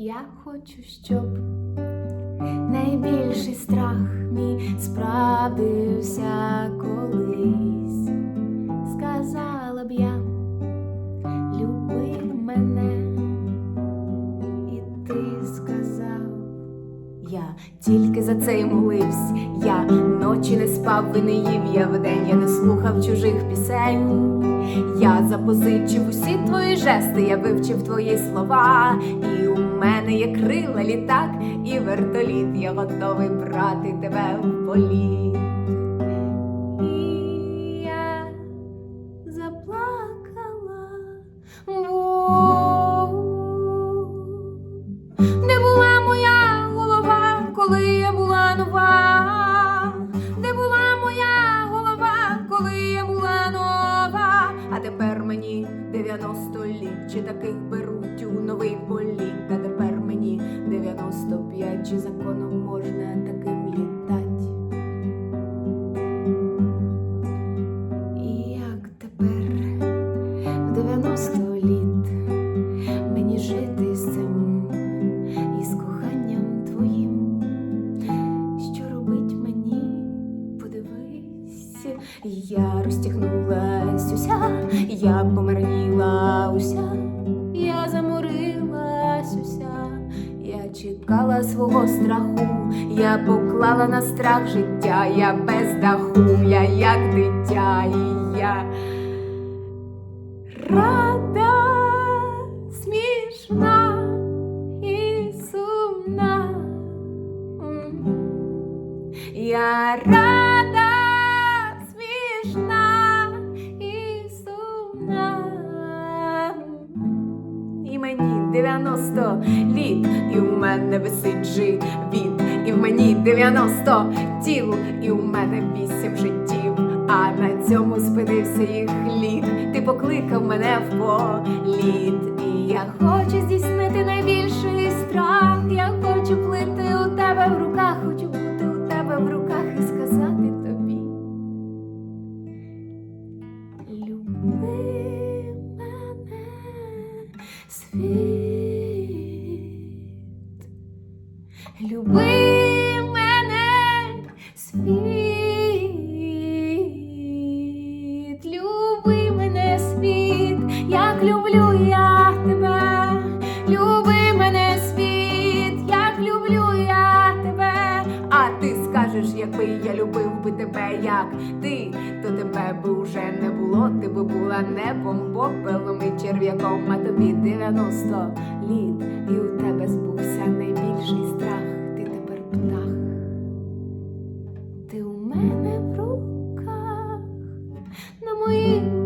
Я хочу, щоб найбільший страх мій справдився колись. Сказала б я, люби мене, і ти сказав, я тільки за це й молився. Я ночі не спав і не їв, я вдень я не слухав чужих пісень. Я запозичив усі твої жести, я вивчив твої слова, і крила літак і вертоліт. Я готовий брати тебе в політ. Заплакала. Бо була моя голова, коли я була нова? Де була моя голова, коли я була нова? А тепер мені 90 літ, чи таких беруть у новий політ? А тепер мені 95, чи законом можна таким літать? І як тепер в 90 літ мені жити з цим і з коханням твоїм, що робить мені, подивись, я розтягнулась уся, я помарніла уся, чекала свого страху, я поклала на страх життя, я без даху, я як дитя, і я рада, смішна і сумна. Я рада, 90 літ, і у мене висить живіт, і в мені 90 тіл, і у мене вісім життів. А на цьому спинився їх літ. Ти покликав мене в політ. І я хочу здійснити найбільший страх. Я хочу плити у тебе в руках, хочу бути у тебе в руках і сказати тобі. Люби мене, світ. Люби мене, світ. Люби мене, світ, як люблю я тебе. Люби мене, світ, як люблю я тебе. А ти скажеш, якби я любив би тебе, як ти, то тебе би уже не було. Ти би була небом, попелом і черв'яком, а тобі 90 літ, і у тебе збувся найбільший ми.